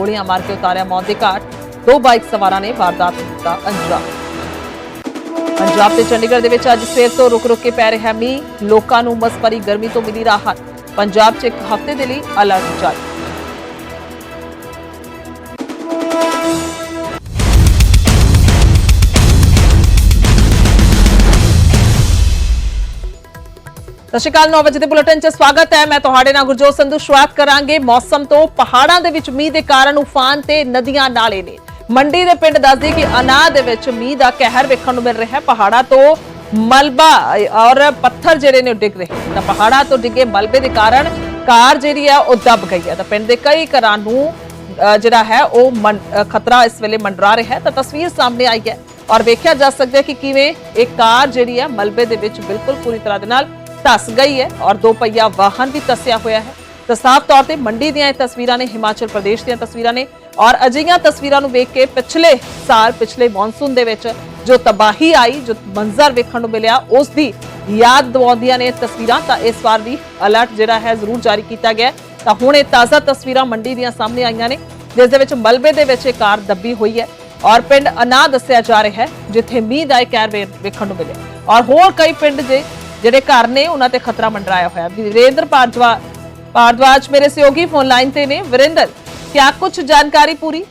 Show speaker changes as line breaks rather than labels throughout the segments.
ਗੋਲੀਆਂ ਮਾਰ ਕੇ ਉਤਾਰਿਆ ਮੌਤ ਦੇ ਘਾਟ। ਦੋ ਬਾਈਕ ਸਵਾਰਾਂ ਨੇ ਵਾਰਦਾਤ ਨੂੰ ਦਿੱਤਾ ਅੰਜਾਮ। ਪੰਜਾਬ ਤੇ ਚੰਡੀਗੜ੍ਹ ਦੇ ਵਿੱਚ ਅੱਜ ਸਵੇਰ ਤੋਂ ਰੁਕ ਰੁਕ ਕੇ ਪੈ ਰਿਹਾ ਮੀਂਹ। ਲੋਕਾਂ ਨੂੰ ਉਮਸ ਭਰੀ ਗਰਮੀ ਤੋਂ ਮਿਲੀ ਰਾਹਤ। ਪੰਜਾਬ 'ਚ ਇੱਕ ਹਫ਼ਤੇ ਦੇ ਲਈ ਅਲਰਟ ਜਾਰੀ। ਸਤਿ ਸ਼੍ਰੀ ਅਕਾਲ 9 ਵਜੇ ਦੇ ਬੁਲੇਟਿਨ 'ਚ ਸਵਾਗਤ ਹੈ। ਮੈਂ ਤੁਹਾਡੇ ਨਾਲ ਗੁਰਜੋਤ ਸੰਧੂ, ਸ਼ੁਰੂਆਤ ਕਰਾਂਗੇ ਮੌਸਮ ਤੋਂ। ਪਹਾੜਾਂ ਦੇ ਵਿੱਚ ਮੀਂਹ ਦੇ ਕਾਰਨ ਉਫਾਨ ਤੇ ਨਦੀਆਂ ਨਾਲੇ ਨੇ। ਮੰਡੀ ਦੇ ਪਿੰਡ ਦੱਸਦੀ ਕਿ ਅਨਾ ਦੇ ਵਿੱਚ ਮੀਂਹ ਦਾ ਕਹਿਰ ਵੇਖਣ ਨੂੰ ਮਿਲ ਰਿਹਾ ਹੈ। ਪਹਾੜਾਂ ਤੋਂ ਮਲਬਾ ਔਰ ਪੱਥਰ ਜਿਹੜੇ ਨੇ ਉਹ ਡਿੱਗ ਰਹੇ ਤਾਂ ਪਹਾੜਾਂ ਤੋਂ ਡਿੱਗੇ ਮਲਬੇ ਦੇ ਕਾਰਨ ਕਾਰ ਜਿਹੜੀ ਹੈ ਉਹ ਦਬ ਗਈ ਹੈ। ਤਾਂ ਪਿੰਡ ਦੇ ਕਈ ਘਰਾਂ ਨੂੰ ਜਿਹੜਾ ਹੈ ਉਹ ਮੰ- ਖਤਰਾ ਇਸ ਵੇਲੇ ਮੰਡਰਾ ਰਿਹਾ ਹੈ। ਤਾਂ ਤਸਵੀਰ ਸਾਹਮਣੇ ਆਈ ਹੈ ਔਰ ਵੇਖਿਆ ਜਾ ਸਕਦਾ ਹੈ ਕਿ ਕਿਵੇਂ ਇੱਕ ਕਾਰ ਜਿਹੜੀ ਹੈ ਮਲਬੇ ਦੇ ਵਿੱਚ ਬਿਲਕੁਲ ਪੂਰੀ ਤਰ੍ਹਾਂ ਦੇ ਨਾਲ ਧਸ ਗਈ ਹੈ ਔਰ ਦੋ ਪਹੀਆ ਵਾਹਨ ਵੀ ਤਸਿਆ ਹੋਇਆ ਹੈ। ਤਾਂ ਸਾਫ਼ ਤੌਰ ਤੇ ਮੰਡੀ ਦੀਆਂ ਇਹ ਤਸਵੀਰਾਂ ਨੇ, ਹਿਮਾਚਲ ਪ੍ਰਦੇਸ਼ ਦੀਆਂ ਤਸਵੀਰਾਂ ਨੇ ਔਰ ਅਜਿਹੀਆਂ ਤਸਵੀਰਾਂ ਨੂੰ ਵੇਖ ਕੇ ਪਿਛਲੇ ਸਾਲ, ਪਿਛਲੇ ਮੌਨਸੂਨ ਦੇ ਵਿੱਚ ਜੋ ਤਬਾਹੀ ਆਈ, ਜੋ ਮੰਜ਼ਰ ਵੇਖਣ ਨੂੰ ਮਿਲਿਆ, ਉਸ ਦੀ ਯਾਦ ਦਿਵਾਉਂਦੀਆਂ ਨੇ ਤਸਵੀਰਾਂ। ਤਾਂ ਇਸ ਵਾਰ ਵੀ ਅਲਰਟ ਜਿਹੜਾ ਹੈ ਜ਼ਰੂਰ ਜਾਰੀ ਕੀਤਾ ਗਿਆ ਤਾਂ ਹੁਣ ਇਹ ਤਾਜ਼ਾ ਤਸਵੀਰਾਂ ਮੰਡੀ ਦੀਆਂ ਸਾਹਮਣੇ ਆਈਆਂ ਨੇ, ਜਿਸ ਦੇ ਵਿੱਚ ਮਲਬੇ ਦੇ ਵਿੱਚ ਇਹ ਕਾਰ ਦੱਬੀ ਹੋਈ ਹੈ ਔਰ ਪਿੰਡ ਅਨਾ ਦੱਸਿਆ ਜਾ ਰਿਹਾ ਹੈ, ਜਿੱਥੇ ਮੀਂਹ ਦਾ ਇਹ ਕਹਿਰ ਵੇਖਣ ਨੂੰ ਮਿਲਿਆ। ਔਰ ਹੋਰ ਕਈ ਪਿੰਡ ਜੇ जेडे घर ने उन्होंने खतरा मंडराया हुआ वीरेंद्र भारद्वाज भारद्वाज मेरे सहयोगी फ़ोन लाइन से ने वीरेंद्र क्या कुछ जानकारी पूरी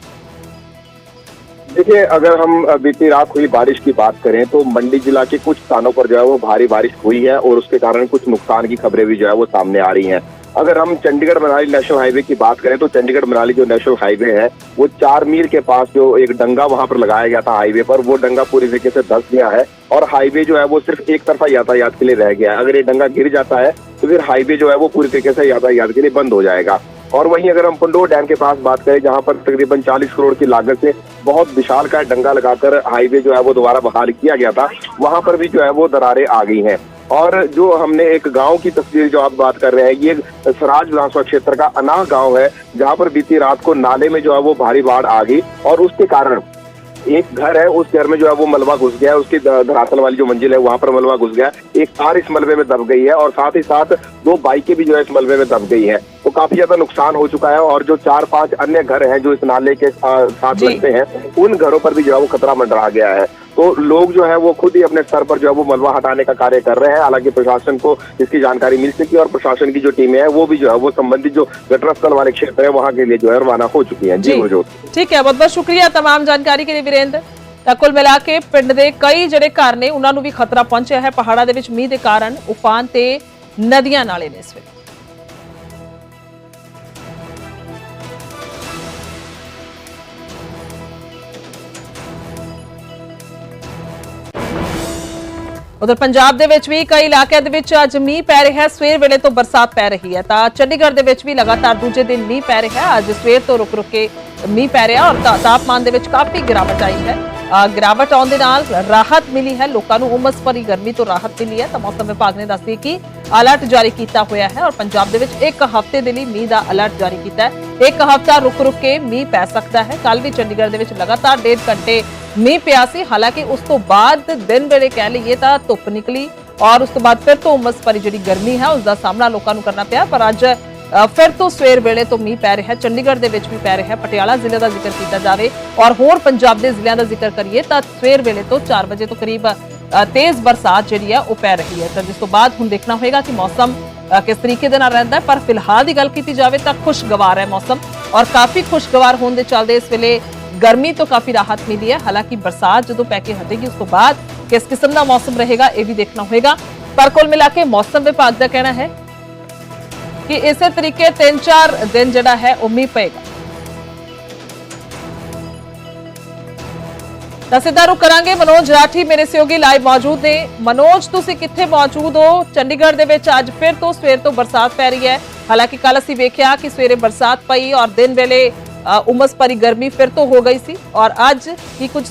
देखिए, अगर हम बीती रात हुई बारिश की बात करें तो मंडी जिला के कुछ स्थानों पर जो है वो भारी बारिश हुई है और उसके कारण कुछ नुकसान की खबरें भी जो है वो सामने आ रही हैं। अगर हम चंडीगढ़ मनाली नेशनल हाईवे की बात करें तो चंडीगढ़ मनाली जो नेशनल हाईवे है, वो चार मील के पास जो एक डंगा वहाँ पर लगाया गया था हाईवे पर, वो डंगा पूरी तरीके से धस गया है और हाईवे जो है वो सिर्फ़ एक तरफा यातायात के लिए रह गया है। अगर ये डंगा गिर जाता है तो फिर हाईवे जो है वो पूरी तरीके से यातायात के लिए बंद हो जाएगा। और वहीं अगर हम पंडोर डैम के पास बात करें, जहाँ पर तकरीबन 40 करोड़ की लागत से बहुत विशाल का डंगा लगाकर हाईवे जो है वो दोबारा बहाल किया गया था, वहाँ पर भी जो है वो दरारें आ गई हैं। और जो हमने एक गाँव की तस्वीर जो आप बात कर रहे हैं ये सराज विधानसभा क्षेत्र का अनाह गाँव है जहाँ पर बीती रात को नाले में जो है वो भारी बाढ़ आ गई और उसके कारण एक घर है उस घर में जो है वो मलबा घुस गया है उसकी धरातल वाली जो मंजिल है वहाँ पर मलबा घुस गया है। एक कार इस मलबे में दब गई है और साथ ही साथ दो बाइकें भी जो है इस मलबे में दब गई है तो काफ़ी ज़्यादा नुकसान हो चुका है और जो चार पाँच अन्य घर हैं जो इस नाले के साथ। लगते हैं उन घरों पर भी जो है वो खतरा मंडरा गया है तो लोग जो है वो खुद ही अपने स्तर पर जो है वो मलबा हटाने का कार्य कर रहे हैं हालांकि प्रशासन को इसकी जानकारी मिल चुकी है और प्रशासन की जो टीमें हैं वो भी जो है वो संबंधित जो घटनास्थल वाले क्षेत्र है वहां के लिए जो है रवाना हो चुकी है जी गुरजोत
ਠੀਕ ਹੈ ਬਹੁਤ ਬਹੁਤ ਸ਼ੁਕਰੀਆ तमाम ਜਾਣਕਾਰੀ ਕੇ ਲਈ ਵੀਰੇਂਦਰ ਤਾਂ ਕੁੱਲ ਮਿਲਾ ਕੇ ਪਿੰਡ ਦੇ ਕਈ ਜਿਹੜੇ ਘਰ ਨੇ ਉਹਨਾਂ ਨੂੰ ਵੀ ਖਤਰਾ ਪਹੁੰਚਿਆ ਹੈ ਪਹਾੜਾਂ ਦੇ ਵਿੱਚ ਮੀਂਹ ਦੇ ਕਾਰਨ ਉਫਾਨ ਤੇ ਨਦੀਆਂ ਨਾਲੇ ਨੇ ਇਸ ਵੇਲੇ ਉਧਰ ਪੰਜਾਬ ਦੇ ਵਿੱਚ ਵੀ ਕਈ ਇਲਾਕਿਆਂ ਦੇ ਵਿੱਚ ਅੱਜ ਮੀਂਹ ਪੈ ਰਿਹਾ ਹੈ। ਸਵੇਰ ਵੇਲੇ ਤੋਂ ਬਰਸਾਤ ਪੈ ਰਹੀ ਹੈ। ਤਾਂ ਚੰਡੀਗੜ੍ਹ ਦੇ ਵਿੱਚ ਵੀ ਲਗਾਤਾਰ ਦੂਜੇ ਦਿਨ ਮੀਂਹ ਪੈ ਰਿਹਾ ਹੈ। ਅੱਜ ਸਵੇਰ ਤੋਂ ਰੁਕ ਰੁਕ ਕੇ ਮੀਂਹ ਪੈ ਰਿਹਾ ਔਰ ਤਾਪਮਾਨ ਦੇ ਵਿੱਚ ਕਾਫੀ ਗਿਰਾਵਟ ਆਈ ਹੈ। ਗਿਰਾਵਟ ਆਉਣ ਦੇ ਨਾਲ ਰਾਹਤ ਮਿਲੀ ਹੈ। ਲੋਕਾਂ ਨੂੰ ਉਮਸ ਭਰੀ ਗਰਮੀ ਤੋਂ ਰਾਹਤ ਮਿਲੀ ਹੈ। ਤਾਂ ਮੌਸਮ ਵਿਭਾਗ ਨੇ ਦੱਸਿਆ ਕਿ ਅਲਰਟ ਜਾਰੀ ਕੀਤਾ ਹੋਇਆ ਹੈ ਔਰ ਪੰਜਾਬ ਦੇ ਵਿੱਚ ਇੱਕ ਹਫ਼ਤੇ ਦੇ ਲਈ ਮੀਂਹ ਦਾ ਅਲਰਟ ਜਾਰੀ ਕੀਤਾ ਹੈ। ਇੱਕ ਹਫ਼ਤਾ ਰੁਕ ਰੁਕ ਕੇ ਮੀਂਹ ਪੈ ਸਕਦਾ ਹੈ। ਕੱਲ ਵੀ ਚੰਡੀਗੜ੍ਹ ਦੇ ਵਿੱਚ ਲਗਾਤਾਰ ਡੇਢ ਘੰਟੇ ਮੀਂਹ ਪਿਆ ਸੀ, ਹਾਲਾਂਕਿ ਉਸ ਤੋਂ ਬਾਅਦ ਦਿਨ ਵੇਲੇ ਕਹਿ ਲਈਏ ਤਾਂ ਧੁੱਪ ਨਿਕਲੀ ਔਰ ਉਸ ਤੋਂ ਬਾਅਦ ਫਿਰ ਤੋਂ ਉਮਸ ਭਰੀ ਜਿਹੜੀ ਗਰਮੀ ਹੈ ਉਸ ਦਾ ਸਾਹਮਣਾ ਲੋਕਾਂ ਨੂੰ ਕਰਨਾ ਪਿਆ, ਪਰ ਅੱਜ ਫਿਰ ਤੋਂ ਸਵੇਰ ਵੇਲੇ ਤੋਂ ਮੀਂਹ ਪੈ ਰਿਹਾ ਚੰਡੀਗੜ੍ਹ ਦੇ ਵਿੱਚ ਵੀ ਪੈ ਰਿਹਾ ਪਟਿਆਲਾ ਜ਼ਿਲ੍ਹੇ ਦਾ ਜ਼ਿਕਰ ਕੀਤਾ ਜਾਵੇ ਔਰ ਹੋਰ ਪੰਜਾਬ ਦੇ ਜ਼ਿਲ੍ਹਿਆਂ ਦਾ ਜ਼ਿਕਰ ਕਰੀਏ ਤਾਂ ਸਵੇਰ ਵੇਲੇ ਤੋਂ 4 ਵਜੇ ਤੋਂ ਕਰੀਬ ਤੇਜ਼ ਬਰਸਾਤ ਜਿਹੜੀ ਹੈ, ਉਹ ਪੈ ਰਹੀ ਹੈ। ਤਾਂ ਜਿਸ ਤੋਂ ਬਾਅਦ ਹੁਣ ਦੇਖਣਾ ਹੋਏਗਾ ਕਿ ਮੌਸਮ ਕਿਸ ਤਰੀਕੇ ਦੇ ਨਾਲ ਰਹਿੰਦਾ ਪਰ ਫਿਲਹਾਲ ਦੀ ਗੱਲ ਕੀਤੀ ਜਾਵੇ ਤਾਂ ਖੁਸ਼ਗਵਾਰ ਹੈ ਮੌਸਮ ਔਰ ਕਾਫੀ ਖੁਸ਼ਗਵਾਰ ਹੋਣ ਦੇ ਚੱਲਦੇ ਇਸ ਵੇਲੇ ਗਰਮੀ ਤੋਂ ਕਾਫੀ ਰਾਹਤ ਮਿਲੀ ਹੈ ਹਾਲਾਂਕਿ ਬਰਸਾਤ ਜਦੋਂ ਪੈ ਕੇ ਹਟੇਗੀ ਉਸ ਤੋਂ ਬਾਅਦ ਕਿਸ ਕਿਸਮ ਦਾ ਮੌਸਮ ਰਹੇਗਾ ਇਹ ਵੀ ਦੇਖਣਾ ਹੋਏਗਾ ਪਰ ਕੁੱਲ ਮਿਲਾ ਕੇ ਮੌਸਮ ਵਿਭਾਗ ਦਾ ਕਹਿਣਾ ਹੈ ਕਿ ਇਸੇ ਤਰੀਕੇ 3-4 ਦਿਨ ਜਿਹੜਾ ਹੈ ਉਹ ਮੀਂਹ ਪਏਗਾ ਤਾਂ ਸਿੱਧਾ ਰੁਕ ਕਰਾਂਗੇ ਮਨੋਜ ਰਾਠੀ ਮੇਰੇ ਸਹਿਯੋਗੀ ਲਾਈਵ ਮੌਜੂਦ ਨੇ ਮਨੋਜ ਤੁਸੀਂ ਕਿੱਥੇ ਮੌਜੂਦ ਹੋ ਚੰਡੀਗੜ੍ਹ ਦੇ ਵਿੱਚ ਅੱਜ ਫਿਰ ਤੋਂ ਸਵੇਰ ਤੋਂ ਬਰਸਾਤ ਪੈ ਰਹੀ ਹੈ ਹਾਲਾਂਕਿ ਕੱਲ ਅਸੀਂ ਵੇਖਿਆ ਕਿ ਸਵੇਰੇ ਬਰਸਾਤ ਪਈ ਔਰ ਦਿਨ ਵੇਲੇ ਅ, ਉਮਸ ਭਰੀ ਗਰਮੀ ਫਿਰ ਤੋਂ ਹੋ ਗਈ ਸੀ ਔਰ ਅੱਜ ਕੀ ਕੁਝ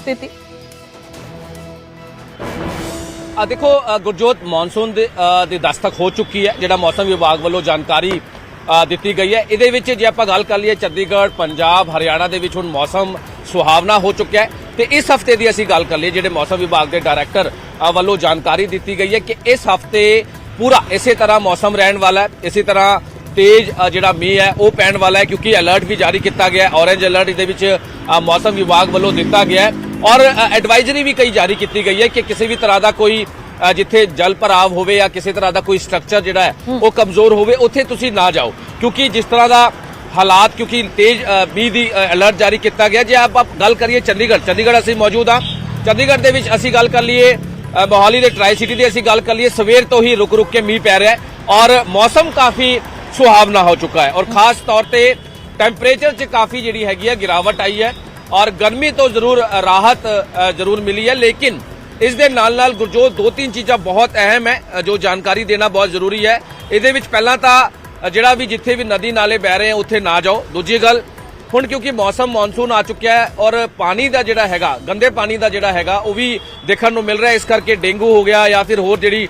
ਆ ਦੇਖੋ ਗੁਰਜੋਤ ਮੌਨਸੂਨ ਦੇ ਦਸਤਕ ਹੋ ਚੁੱਕੀ ਹੈ ਜਿਹੜਾ ਮੌਸਮ ਵਿਭਾਗ ਵੱਲੋਂ ਜਾਣਕਾਰੀ ਦਿੱਤੀ ਗਈ ਹੈ। ਇਹਦੇ ਵਿੱਚ ਜੇ ਆਪਾਂ ਗੱਲ ਕਰ ਲਈਏ ਚੰਡੀਗੜ੍ਹ ਪੰਜਾਬ ਹਰਿਆਣਾ ਦੇ ਵਿੱਚ ਹੁਣ ਮੌਸਮ ਸੁਹਾਵਣਾ ਹੋ ਚੁੱਕਿਆ ਹੈ ਤੇ ਇਸ ਹਫ਼ਤੇ ਦੀ ਅਸੀਂ ਗੱਲ ਕਰ ਲਈਏ ਜਿਹੜੇ ਮੌਸਮ ਵਿਭਾਗ ਦੇ ਡਾਇਰੈਕਟਰ ਵੱਲੋਂ ਜਾਣਕਾਰੀ ਦਿੱਤੀ ਗਈ ਹੈ ਕਿ ਇਸ ਹਫ਼ਤੇ ਪੂਰਾ ਇਸੇ ਤਰ੍ਹਾਂ ਮੌਸਮ ਰਹਿਣ ਵਾਲਾ ਹੈ ਇਸੇ ਤਰ੍ਹਾਂ ਤੇਜ਼ ਜਿਹੜਾ ਮੀਂਹ ਹੈ ਉਹ ਪੈਣ ਵਾਲਾ ਹੈ ਕਿਉਂਕਿ ਅਲਰਟ ਵੀ ਜਾਰੀ ਕੀਤਾ ਗਿਆ ਹੈ। ਔਰੇਂਜ ਅਲਰਟ ਇਹਦੇ ਵਿੱਚ ਮੌਸਮ ਵਿਭਾਗ ਵੱਲੋਂ ਦਿੱਤਾ ਗਿਆ ਹੈ। ਔਰ ਐਡਵਾਈਜ਼ਰੀ ਵੀ ਕਈ ਜਾਰੀ ਕੀਤੀ ਗਈ ਹੈ ਕਿ ਕਿਸੇ ਵੀ ਤਰ੍ਹਾਂ ਦਾ ਕੋਈ ਜਿੱਥੇ ਜਲ ਭਰਾਵ ਹੋਵੇ ਜਾਂ ਕਿਸੇ ਤਰ੍ਹਾਂ ਦਾ ਕੋਈ ਸਟਰਕਚਰ ਜਿਹੜਾ ਹੈ ਉਹ ਕਮਜ਼ੋਰ ਹੋਵੇ ਉੱਥੇ ਤੁਸੀਂ ਨਾ ਜਾਓ। ਕਿਉਂਕਿ ਜਿਸ ਤਰ੍ਹਾਂ ਦਾ ਹਾਲਾਤ ਕਿਉਂਕਿ ਤੇਜ਼ ਮੀਂਹ ਦੀ ਅਲਰਟ ਜਾਰੀ ਕੀਤਾ ਗਿਆ ਜੇ ਆਪਾਂ ਗੱਲ ਕਰੀਏ ਚੰਡੀਗੜ੍ਹ ਚੰਡੀਗੜ੍ਹ ਅਸੀਂ ਮੌਜੂਦ ਹਾਂ। ਚੰਡੀਗੜ੍ਹ ਦੇ ਵਿੱਚ ਅਸੀਂ ਗੱਲ ਕਰ ਲਈਏ ਮੋਹਾਲੀ ਦੇ ਟਰਾਈ ਸਿਟੀ ਦੀ ਅਸੀਂ ਗੱਲ ਕਰ ਲਈਏ ਸਵੇਰ ਤੋਂ ਹੀ ਰੁਕ ਰੁਕ ਕੇ ਮੀਂਹ ਪੈ ਰਿਹਾ ਹੈ। ਔਰ ਮੌਸਮ ਕਾਫੀ ਸੁਹਾਵਣਾ ਹੋ ਚੁੱਕਾ ਹੈ। ਔਰ ਖਾਸ ਤੌਰ ਤੇ ਟੈਂਪਰੇਚਰ 'ਚ ਕਾਫੀ ਜਿਹੜੀ ਹੈਗੀ ਹੈ ਗਿਰਾਵਟ ਆਈ ਹੈ ਔਰ ਗਰਮੀ ਤੋਂ ਜ਼ਰੂਰ ਰਾਹਤ ਜ਼ਰੂਰ ਮਿਲੀ ਹੈ। ਲੇਕਿਨ ਇਸ ਦੇ ਨਾਲ ਨਾਲ ਗੁਰਜੋਤ ਦੋ ਤਿੰਨ ਚੀਜ਼ਾਂ ਬਹੁਤ ਅਹਿਮ ਹੈ ਜੋ ਜਾਣਕਾਰੀ ਦੇਣਾ ਬਹੁਤ ਜ਼ਰੂਰੀ ਹੈ। ਇਹਦੇ ਵਿੱਚ ਪਹਿਲਾਂ ਤਾਂ ਜਿਹੜਾ ਵੀ ਜਿੱਥੇ ਵੀ ਨਦੀ ਨਾਲੇ ਬਹਿ ਰਹੇ ਆ ਉੱਥੇ ਨਾ ਜਾਓ। ਦੂਜੀ ਗੱਲ ਹੁਣ ਕਿਉਂਕਿ ਮੌਸਮ ਮੌਨਸੂਨ ਆ ਚੁੱਕਿਆ ਹੈ ਔਰ ਪਾਣੀ ਦਾ ਜਿਹੜਾ ਹੈਗਾ ਗੰਦੇ ਪਾਣੀ ਦਾ ਜਿਹੜਾ ਹੈਗਾ ਉਹ ਵੀ ਦੇਖਣ ਨੂੰ ਮਿਲ ਰਿਹਾ। ਇਸ ਕਰਕੇ ਡੇਂਗੂ ਹੋ ਗਿਆ ਜਾਂ ਫਿਰ ਹੋਰ ਜਿਹੜੀ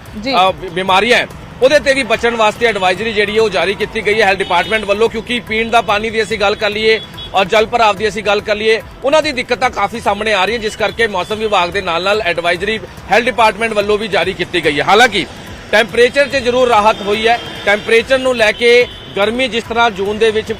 ਬਿਮਾਰੀਆਂ ਹੈ ਉਹਦੇ ਤੇ ਵੀ ਬਚਣ ਵਾਸਤੇ ਐਡਵਾਈਜ਼ਰੀ ਜਿਹੜੀ ਹੈ ਉਹ ਜਾਰੀ ਕੀਤੀ ਗਈ ਹੈ ਹੈਲਥ ਡਿਪਾਰਟਮੈਂਟ ਵੱਲੋਂ ਕਿਉਂਕਿ ਪੀਣ ਦਾ ਪਾਣੀ ਦੀ ਅਸੀਂ ਗੱਲ ਕਰ ਲਈਏ ਔਰ ਜਲ ਭਰਾਵ ਦੀ ਅਸੀਂ ਗੱਲ ਕਰ ਲਈਏ ਉਹਨਾਂ ਦੀ ਦਿੱਕਤਾਂ ਕਾਫੀ ਸਾਹਮਣੇ ਆ ਰਹੀਆਂ ਜਿਸ ਕਰਕੇ ਮੌਸਮ ਵਿਭਾਗ ਦੇ ਨਾਲ ਨਾਲ ਐਡਵਾਈਜ਼ਰੀ ਹੈਲਥ ਡਿਪਾਰਟਮੈਂਟ ਵੱਲੋਂ ਵੀ ਜਾਰੀ ਕੀਤੀ ਗਈ ਹੈ। ਹਾਲਾਂਕਿ ਟੈਂਪਰੇਚਰ 'ਚ ਜ਼ਰੂਰ ਰਾਹਤ ਹੋਈ ਹੈ ਟੈਂਪਰੇਚਰ ਨੂੰ ਲੈ ਕੇ ਗਰਮੀ ਜਿਸ ਤਰ੍ਹਾਂ ਜੂਨ ਦੇ ਵਿੱਚ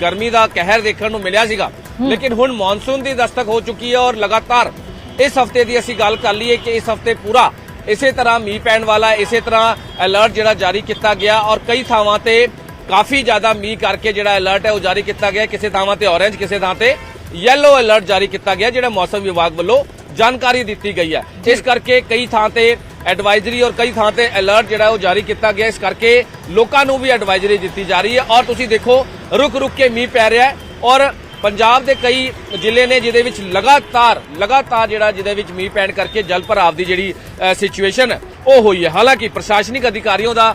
ਗਰਮੀ ਦਾ ਕਹਿਰ ਦੇਖਣ ਨੂੰ ਮਿਲਿਆ ਸੀਗਾ ਲੇਕਿਨ ਹੁਣ ਮੌਨਸੂਨ ਦੀ ਦਸਤਕ ਹੋ ਚੁੱਕੀ ਹੈ ਔਰ ਲਗਾਤਾਰ ਇਸ ਹਫ਼ਤੇ ਦੀ ਅਸੀਂ ਗੱਲ ਕਰ ਲਈਏ ਕਿ ਇਸ ਹਫ਼ਤੇ ਪੂਰਾ ਇਸੇ ਤਰ੍ਹਾਂ ਮੀਂਹ ਪੈਣ ਵਾਲਾ ਇਸੇ ਤਰ੍ਹਾਂ ਅਲਰਟ ਜਿਹੜਾ ਜਾਰੀ ਕੀਤਾ ਗਿਆ ਔਰ ਕਈ ਥਾਵਾਂ ਤੇ ਕਾਫੀ ਜ਼ਿਆਦਾ ਮੀਂਹ ਕਰਕੇ ਜਿਹੜਾ ਅਲਰਟ ਹੈ ਉਹ ਜਾਰੀ ਕੀਤਾ ਗਿਆ। ਕਿਸੇ ਥਾਵਾਂ ਤੇ ਔਰੇਂਜ ਕਿਸੇ ਥਾਂ ਤੇ ਯੈਲੋ ਅਲਰਟ ਜਾਰੀ ਕੀਤਾ ਗਿਆ ਜਿਹੜਾ ਮੌਸਮ ਵਿਭਾਗ ਵੱਲੋਂ ਜਾਣਕਾਰੀ ਦਿੱਤੀ ਗਈ ਹੈ। ਇਸ ਕਰਕੇ ਕਈ ਥਾਂ ਤੇ ਐਡਵਾਈਜ਼ਰੀ ਔਰ ਕਈ ਥਾਂ ਤੇ ਅਲਰਟ ਜਿਹੜਾ ਉਹ ਜਾਰੀ ਕੀਤਾ ਗਿਆ। ਇਸ ਕਰਕੇ ਲੋਕਾਂ ਨੂੰ ਵੀ ਐਡਵਾਈਜ਼ਰੀ ਦਿੱਤੀ ਜਾ ਰਹੀ ਹੈ। ਔਰ ਤੁਸੀਂ ਦੇਖੋ ਰੁਕ ਰੁਕ ਕੇ ਮੀਂਹ ਪੈ ਰਿਹਾ ਹੈ ਔਰ ਪੰਜਾਬ ਦੇ ਕਈ ਜ਼ਿਲ੍ਹੇ ਨੇ ਜਿਹਦੇ ਵਿੱਚ ਲਗਾਤਾਰ ਲਗਾਤਾਰ ਜਿਹੜਾ ਜਿਹਦੇ ਵਿੱਚ ਮੀਂਹ ਪੈਣ ਕਰਕੇ ਜਲ ਭਰਾਵ ਦੀ ਜਿਹੜੀ ਸਿਚੁਏਸ਼ਨ ਹੈ ਉਹ ਹੋਈ ਹੈ ਹਾਲਾਂਕਿ ਪ੍ਰਸ਼ਾਸਨਿਕ ਅਧਿਕਾਰੀਆਂ ਦਾ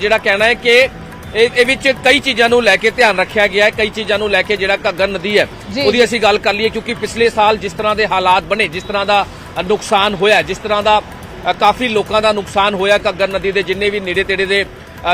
ਜਿਹੜਾ ਕਹਿਣਾ ਹੈ ਕਿ ਇਹ ਵਿੱਚ ਕਈ ਚੀਜ਼ਾਂ ਨੂੰ ਲੈ ਕੇ ਧਿਆਨ ਰੱਖਿਆ ਗਿਆ ਹੈ ਕਈ ਚੀਜ਼ਾਂ ਨੂੰ ਲੈ ਕੇ ਜਿਹੜਾ ਘੱਗਰ ਨਦੀ ਹੈ। ਉਹਦੀ ਅਸੀਂ ਗੱਲ ਕਰ ਲਈਏ ਕਿਉਂਕਿ ਪਿਛਲੇ ਸਾਲ ਜਿਸ ਤਰ੍ਹਾਂ ਦੇ ਹਾਲਾਤ ਬਣੇ ਜਿਸ ਤਰ੍ਹਾਂ ਦਾ ਨੁਕਸਾਨ ਹੋਇਆ ਜਿਸ ਤਰ੍ਹਾਂ ਦਾ ਕਾਫੀ ਲੋਕਾਂ ਦਾ ਨੁਕਸਾਨ ਹੋਇਆ ਘੱਗਰ ਨਦੀ ਦੇ ਜਿੰਨੇ ਵੀ ਨੇੜੇ ਤੇੜੇ ਦੇ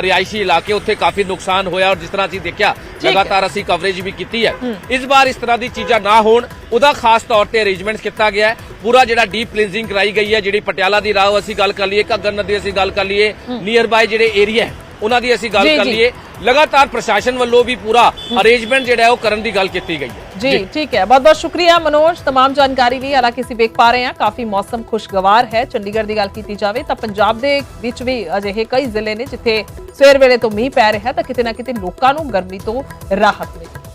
ਰਿਹਾਇਸ਼ੀ ਇਲਾਕੇ ਉੱਥੇ ਕਾਫੀ ਨੁਕਸਾਨ ਹੋਇਆ ਔਰ ਜਿਸ ਤਰ੍ਹਾਂ ਅਸੀਂ ਦੇਖਿਆ। ਲਗਾਤਾਰ ਅਸੀਂ ਕਵਰੇਜ ਵੀ ਕੀਤੀ ਹੈ। ਇਸ ਵਾਰ ਇਸ ਤਰ੍ਹਾਂ ਦੀ ਚੀਜ਼ਾਂ ਨਾ ਹੋਣ ਉਹਦਾ ਖਾਸ ਤੌਰ ਤੇ ਅਰੇਂਜਮੈਂਟਸ ਕੀਤਾ ਗਿਆ ਹੈ। ਪੂਰਾ ਜਿਹੜਾ ਡੀਪ ਕਲੀਨਜ਼ਿੰਗ ਕਰਾਈ ਗਈ ਹੈ ਜਿਹੜੀ ਪਟਿਆਲਾ ਦੀ ਰਾਹ ਅਸੀਂ ਗੱਲ ਕਰ ਲਈਏ ਘੱਗਰ ਨਦੀ ਅਸੀਂ ਗੱਲ ਕਰ ਲਈਏ ਨੀਅਰ ਬਾਈ ਜਿਹੜੇ ਏਰੀਆ ਹੈ ਉਹਨਾਂ ਦੀ ਅਸੀਂ ਗੱਲ ਕਰ। ਲਈਏ। ਲਗਾਤਾਰ ਪ੍ਰਸ਼ਾਸਨ ਵੱਲੋਂ ਵੀ ਪੂਰਾ ਅਰੇਂਜਮੈਂਟ ਜਿਹੜਾ ਉਹ ਕਰਨ ਦੀ ਗੱਲ ਕੀਤੀ ਗਈ ਹੈ।
ਜੀ ਠੀਕ ਹੈ ਬਹੁਤ ਬਹੁਤ ਸ਼ੁਕਰੀਆ ਮਨੋਜ तमाम ਜਾਣਕਾਰੀ ਲਈ ਹਾਲਾਂਕਿ ਅਸੀਂ ਵੇਖ ਪਾ ਰਹੇ ਹਾਂ ਕਾਫੀ ਮੌਸਮ ਖੁਸ਼ਗਵਾਰ ਹੈ ਚੰਡੀਗੜ੍ਹ ਦੀ ਗੱਲ ਕੀਤੀ ਜਾਵੇ ਤਾਂ ਪੰਜਾਬ ਦੇ ਵਿੱਚ ਵੀ ਅਜਿਹੇ ਕਈ ਜ਼ਿਲ੍ਹੇ ਨੇ ਜਿੱਥੇ ਸਵੇਰ ਵੇਲੇ ਤੋਂ ਮੀਂਹ ਪੈ ਰਿਹਾ ਤਾਂ ਕਿਤੇ ਨਾ ਕਿਤੇ ਲੋਕਾਂ ਨੂੰ ਗਰਮੀ ਤੋਂ ਰਾਹਤ ਮਿਲੀ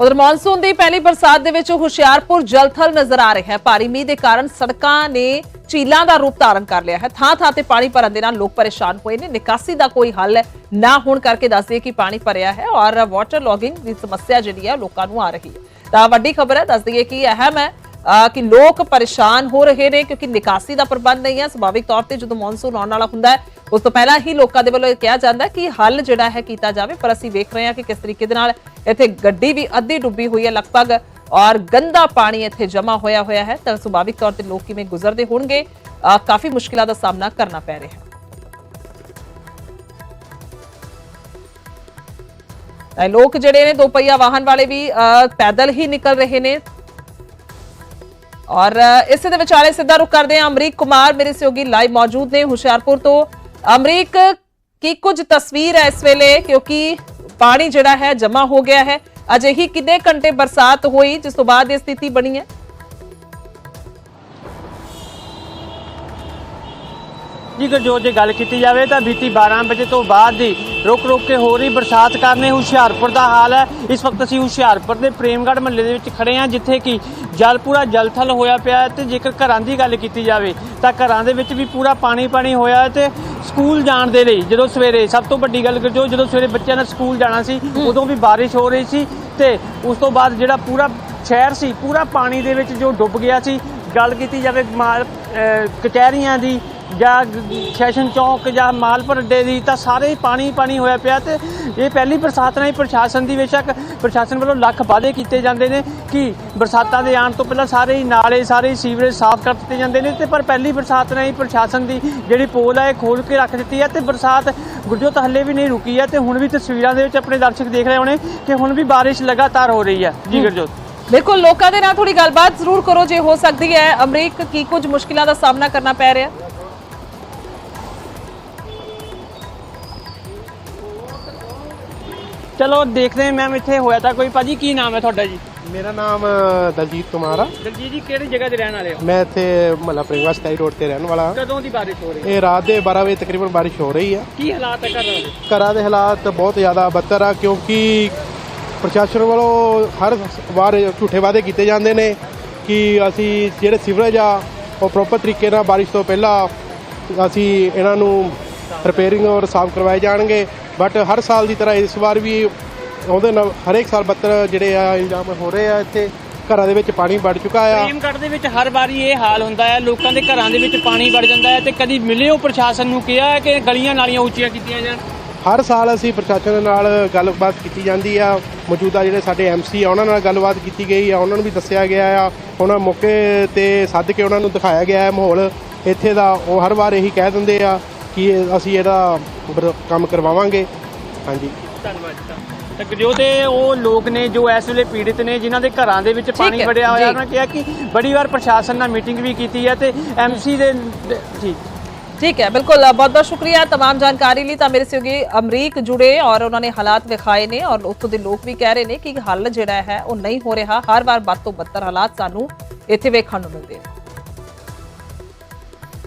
ਉਧਰ ਮੌਨਸੂਨ ਦੀ ਪਹਿਲੀ ਬਰਸਾਤ ਦੇ ਵਿੱਚ ਹੁਸ਼ਿਆਰਪੁਰ ਜਲਥਲ ਨਜ਼ਰ ਆ ਰਿਹਾ ਹੈ। ਭਾਰੀ ਮੀਂਹ ਦੇ ਕਾਰਨ ਸੜਕਾਂ ਨੇ ਝੀਲਾਂ ਦਾ ਰੂਪ ਧਾਰਨ ਕਰ ਲਿਆ ਹੈ। ਥਾਂ ਥਾਂ ਤੇ ਪਾਣੀ ਭਰਨ ਦੇ ਨਾਲ ਲੋਕ ਪਰੇਸ਼ਾਨ ਹੋਏ ਨੇ। ਨਿਕਾਸੀ ਦਾ ਕੋਈ ਹੱਲ ਨਾ ਹੋਣ ਕਰਕੇ ਦੱਸਦੇ ਕਿ ਪਾਣੀ ਭਰਿਆ ਹੈ ਔਰ ਵਾਟਰ ਲੌਗਿੰਗ ਦੀ ਸਮੱਸਿਆ ਜਿਹੜੀ ਹੈ ਲੋਕਾਂ ਨੂੰ ਆ ਰਹੀ ਹੈ। ਤਾਂ ਵੱਡੀ ਖਬਰ ਹੈ, ਦੱਸ ਦਈਏ ਕਿ ਅਹਿਮ ਹੈ ਕਿ ਲੋਕ ਪਰੇਸ਼ਾਨ ਹੋ ਰਹੇ ਨੇ ਕਿਉਂਕਿ ਨਿਕਾਸੀ ਦਾ ਪ੍ਰਬੰਧ ਨਹੀਂ ਹੈ। ਸੁਭਾਵਿਕ ਤੌਰ ਤੇ ਜਦੋਂ ਮੌਨਸੂਨ ਆਉਣ ਵਾਲਾ ਹੁੰਦਾ ਹੈ ਉਸ ਤੋਂ ਪਹਿਲਾਂ ਹੀ ਲੋਕਾਂ ਦੇ ਵੱਲੋਂ ਇਹ ਕਿਹਾ ਜਾਂਦਾ ਕਿ ਹੱਲ ਜਿਹੜਾ ਹੈ ਕੀਤਾ ਜਾਵੇ। ਪਰ ਅਸੀਂ ਵੇਖ ਰਹੇ ਹਾਂ ਕਿ ਕਿਸ ਤਰੀਕੇ ਦੇ ਨਾਲ ਇੱਥੇ ਗੱਡੀ ਵੀ ਅੱਧੀ ਡੁੱਬੀ ਹੋਈ ਹੈ ਲਗਭਗ ਔਰ ਗੰਦਾ ਪਾਣੀ ਇੱਥੇ ਜਮਾ ਹੋਇਆ ਹੋਇਆ ਹੈ। ਤਾਂ ਸੁਭਾਵਿਕ ਤੌਰ ਤੇ ਲੋਕ ਕਿਵੇਂ ਗੁਜ਼ਰਦੇ ਹੋਣਗੇ ਅਹ ਕਾਫੀ ਮੁਸ਼ਕਿਲਾਂ ਦਾ ਸਾਹਮਣਾ ਕਰਨਾ ਪੈ ਰਿਹਾ ਹੈ। ਲੋਕ ਜਿਹੜੇ ਨੇ ਦੋ ਪਹੀਆ ਵਾਹਨ ਵਾਲੇ ਵੀ ਅਹ, ਪੈਦਲ ਹੀ ਨਿਕਲ ਰਹੇ ਨੇ। ਔਰ ਇਸੇ ਦੇ ਵਿਚਾਲੇ ਸਿੱਧਾ ਰੁਕ ਕਰਦੇ ਹਾਂ, ਅਮਰੀਕ ਕੁਮਾਰ ਮੇਰੇ ਸਹਿਯੋਗੀ ਲਾਈਵ ਮੌਜੂਦ ਨੇ ਹੁਸ਼ਿਆਰਪੁਰ ਤੋਂ। ਅਮਰੀਕ, ਕੀ ਕੁਝ ਤਸਵੀਰ ਹੈ ਇਸ ਵੇਲੇ? ਕਿਉਂਕਿ ਪਾਣੀ ਜਿਹੜਾ ਹੈ ਜਮਾ ਹੋ ਗਿਆ ਹੈ। ਅਜੇ ਹੀ ਕਿੰਨੇ ਘੰਟੇ ਬਰਸਾਤ ਹੋਈ, ਜਿਸ ਤੋਂ ਬਾਅਦ ਇਹ ਸਥਿਤੀ ਬਣੀ ਹੈ?
ਜੀ ਗੁਰਜੋਤ ਦੀ ਗੱਲ ਕੀਤੀ ਜਾਵੇ ਤਾਂ ਬੀਤੀ 12 ਵਜੇ ਤੋਂ ਬਾਅਦ ਦੀ ਰੁਕ ਰੁਕ ਕੇ ਹੋ ਰਹੀ ਬਰਸਾਤ ਕਾਰਨ ਹੁਸ਼ਿਆਰਪੁਰ ਦਾ ਹਾਲ ਹੈ। ਇਸ ਵਕਤ ਅਸੀਂ ਹੁਸ਼ਿਆਰਪੁਰ ਦੇ ਪ੍ਰੇਮਗੜ੍ਹ ਮਹੱਲੇ ਦੇ ਵਿੱਚ ਖੜੇ ਹਾਂ ਜਿੱਥੇ ਕਿ ਜਲ ਪੂਰਾ ਜਲਥਲ ਹੋਇਆ ਪਿਆ ਤੇ ਜੇਕਰ ਘਰਾਂ ਦੀ ਗੱਲ ਕੀਤੀ ਜਾਵੇ ਤਾਂ ਘਰਾਂ ਦੇ ਵਿੱਚ ਵੀ ਪੂਰਾ ਪਾਣੀ ਪਾਣੀ ਹੋਇਆ ਤੇ ਸਕੂਲ ਜਾਣ ਦੇ ਲਈ ਜਦੋਂ ਸਵੇਰੇ ਸਭ ਤੋਂ ਵੱਡੀ ਗੱਲ ਗੁਰਜੋਤ ਜਦੋਂ ਸਵੇਰੇ ਬੱਚਿਆਂ ਨੇ ਸਕੂਲ ਜਾਣਾ ਸੀ ਉਦੋਂ ਵੀ ਬਾਰਿਸ਼ ਹੋ ਰਹੀ ਸੀ ਤੇ ਉਸ ਤੋਂ ਬਾਅਦ ਜਿਹੜਾ ਪੂਰਾ ਸ਼ਹਿਰ ਸੀ ਪੂਰਾ ਪਾਣੀ ਦੇ ਵਿੱਚ ਜੋ ਡੁੱਬ ਗਿਆ ਸੀ ਗੱਲ ਕੀਤੀ ਜਾਵੇ ਕਚਹਿਰੀਆਂ ਦੀ ਜਾਂ ਸੈਸ਼ਨ ਚੌਕ ਜਾਂ ਮਾਲਪੁਰ ਅੱਡੇ ਦੀ ਤਾਂ ਸਾਰੇ ਹੀ ਪਾਣੀ ਪਾਣੀ ਹੋਇਆ ਪਿਆ ਤੇ ਇਹ ਪਹਿਲੀ ਬਰਸਾਤ ਨਾਲ ਹੀ ਪ੍ਰਸ਼ਾਸਨ ਦੀ ਬੇਸ਼ੱਕ ਪ੍ਰਸ਼ਾਸਨ ਵੱਲੋਂ ਲੱਖ ਵਾਅਦੇ ਕੀਤੇ ਜਾਂਦੇ ਨੇ ਕਿ ਬਰਸਾਤਾਂ ਦੇ ਆਉਣ ਤੋਂ ਪਹਿਲਾਂ ਸਾਰੇ ਹੀ ਨਾਲੇ ਸਾਰੇ ਸੀਵਰੇਜ ਸਾਫ਼ ਕਰ ਦਿੱਤੇ ਜਾਂਦੇ ਨੇ ਤੇ ਪਰ ਪਹਿਲੀ ਬਰਸਾਤ ਨਾਲ ਹੀ ਪ੍ਰਸ਼ਾਸਨ ਦੀ ਜਿਹੜੀ ਪੋਲ ਹੈ ਇਹ ਖੋਲ ਕੇ ਰੱਖ ਦਿੱਤੀ ਹੈ ਤੇ ਬਰਸਾਤ ਗੁਰਜੋਤ ਹੱਲੇ ਵੀ ਨਹੀਂ ਰੁਕੀ ਹੈ ਤੇ ਹੁਣ ਵੀ ਤਸਵੀਰਾਂ ਦੇ ਵਿੱਚ ਆਪਣੇ ਦਰਸ਼ਕ ਦੇਖ ਰਹੇ ਹੋਣੇ ਕਿ ਹੁਣ ਵੀ ਬਾਰਿਸ਼ ਲਗਾਤਾਰ ਹੋ ਰਹੀ ਹੈ ਜੀ ਗੁਰਜੋਤ।
ਬਿਲਕੁਲ ਲੋਕਾਂ ਦੇ ਨਾਲ ਥੋੜੀ ਗੱਲਬਾਤ ਜ਼ਰੂਰ ਕਰੋ ਜੇ ਹੋ ਸਕਦੀ ਹੈ। ਅਮਰੀਕ ਕੀ ਕੁਝ ਮੁਸ਼ਕਿਲਾਂ ਦਾ ਸਾਹਮਣਾ ਕਰਨਾ ਪੈ ਰਿਹਾ?
ਚਲੋ ਦੇਖਦੇ ਹਾਂ ਮੈਮ ਇੱਥੇ ਹੋਇਆ ਤਾਂ ਕੋਈ। ਭਾਜੀ ਕੀ ਨਾਮ ਹੈ ਤੁਹਾਡਾ ਜੀ?
ਮੇਰਾ ਨਾਮ ਦਲਜੀਤ ਕੁਮਾਰ ਆ।
ਦਲਜੀਤ ਜੀ ਕਿਹੜੀ ਜਗ੍ਹਾ ਤੇ ਰਹਿਣ ਵਾਲੇ ਹੋ?
ਮੈਂ ਇੱਥੇ ਮਹੱਲਾ ਪ੍ਰੇਮਾ ਸਕਾਈ ਰੋਡ ਤੇ ਰਹਿਣ ਵਾਲਾ ਹਾਂ।
ਕਦੋਂ ਦੀ ਬਾਰਿਸ਼ ਹੋ ਰਹੀ ਹੈ?
ਇਹ ਰਾਤ ਦੇ 12 ਵਜੇ ਤਕਰੀਬਨ ਬਾਰਿਸ਼ ਹੋ ਰਹੀ ਆ
ਕੀ ਹਾਲਾਤ ਹੈ ਘਰਾਂ ਦੇ
ਘਰਾਂ ਦੇ ਹਾਲਾਤ ਬਹੁਤ ਜ਼ਿਆਦਾ ਬੱਤਰ ਆ ਕਿਉਂਕਿ ਪ੍ਰਸ਼ਾਸਨ ਵੱਲੋਂ ਹਰ ਵਾਰ ਝੂਠੇ ਵਾਅਦੇ ਕੀਤੇ ਜਾਂਦੇ ਨੇ ਕਿ ਅਸੀਂ ਜਿਹੜੇ ਸੀਵਰੇਜ ਆ ਉਹ ਪ੍ਰੋਪਰ ਤਰੀਕੇ ਨਾਲ ਬਾਰਿਸ਼ ਤੋਂ ਪਹਿਲਾਂ ਅਸੀਂ ਇਹਨਾਂ ਨੂੰ ਰਿਪੇਅਰਿੰਗ ਔਰ ਸਾਫ਼ ਕਰਵਾਏ ਜਾਣਗੇ। ਬਟ ਹਰ ਸਾਲ ਦੀ ਤਰ੍ਹਾਂ ਇਸ ਵਾਰ ਵੀ ਉਹਦੇ ਨਾਲ ਹਰੇਕ ਸਾਲ ਬੱਤਰ ਜਿਹੜੇ ਆ ਇਲਜ਼ਾਮ ਹੋ ਰਹੇ ਆ ਇੱਥੇ। ਘਰਾਂ ਦੇ ਵਿੱਚ ਪਾਣੀ ਵੜ ਚੁੱਕਾ ਆ।
ਪ੍ਰੇਮਗੜ੍ਹ ਦੇ ਵਿੱਚ ਹਰ ਵਾਰੀ ਇਹ ਹਾਲ ਹੁੰਦਾ ਹੈ ਲੋਕਾਂ ਦੇ ਘਰਾਂ ਦੇ ਵਿੱਚ ਪਾਣੀ ਵੜ ਜਾਂਦਾ ਹੈ ਤੇ ਕਦੀ ਮਿਲਿਓ ਪ੍ਰਸ਼ਾਸਨ ਨੂੰ ਕਿਹਾ ਕਿ ਗਲੀਆਂ ਨਾਲੀਆਂ ਉੱਚੀਆਂ ਕੀਤੀਆਂ ਜਾਣ?
ਹਰ ਸਾਲ ਅਸੀਂ ਪ੍ਰਸ਼ਾਸਨ ਨਾਲ ਗੱਲਬਾਤ ਕੀਤੀ ਜਾਂਦੀ ਆ। ਮੌਜੂਦਾ ਜਿਹੜੇ ਸਾਡੇ ਐਮਸੀ ਆ ਉਹਨਾਂ ਨਾਲ ਗੱਲਬਾਤ ਕੀਤੀ ਗਈ ਆ। ਉਹਨਾਂ ਨੂੰ ਵੀ ਦੱਸਿਆ ਗਿਆ ਆ। ਉਹਨਾਂ ਮੌਕੇ ਤੇ ਸੱਦ ਕੇ ਉਹਨਾਂ ਨੂੰ ਦਿਖਾਇਆ ਗਿਆ ਹੈ ਮਾਹੌਲ। ਇੱਥੇ ਦਾ ਉਹ ਹਰ ਵਾਰ ਇਹੀ ਕਹਿ ਦਿੰਦੇ ਆ। ਕਿ ਇਹ- ਅਸੀਂ ਇਹਦਾ ਬਰ- ਕੰਮ ਕਰਵਾਵਾਂਗੇ। ਹਾਂਜੀ।
ਧੰਨਵਾਦ ਤਾਂ ਜੋ ਤੇ ਉਹ ਲੋਕ ਨੇ ਜੋ ਇਸ ਵੇਲੇ ਪੀੜਿਤ ਨੇ ਜਿਨ੍ਹਾਂ ਦੇ ਘਰਾਂ ਦੇ ਵਿੱਚ ਪਾਣੀ ਵੜਿਆ ਹੋਇਆ ਉਹਨਾਂ ਨੇ ਕਿਹਾ ਕਿ ਬੜੀ ਵਾਰ ਪ੍ਰਸ਼ਾਸਨ ਨਾਲ ਮੀਟਿੰਗ ਵੀ ਕੀਤੀ ਹੈ ਤੇ ਐਮਸੀ ਦੇ ਜੀ।
ठीक है बिल्कुल बहुत बहुत शुक्रिया तमाम जानकारी ली तो मेरे सहयोगी अमरीक जुड़े और उन्होंने हालात विखाए ने और ਉੱਥੋਂ ਦੇ ਲੋਕ ਵੀ ਕਹਿ ਰਹੇ ਨੇ ਕਿ ਹੱਲ ਜਿਹੜਾ ਹੈ ਉਹ ਨਹੀਂ ਹੋ ਰਿਹਾ। ਹਰ ਵਾਰ ਵੱਧ ਤੋਂ ਬੱਤਰ ਹਾਲਾਤ ਸਾਨੂੰ ਇੱਥੇ ਵੇਖਣ ਨੂੰ ਮਿਲਦੇ ਨੇ।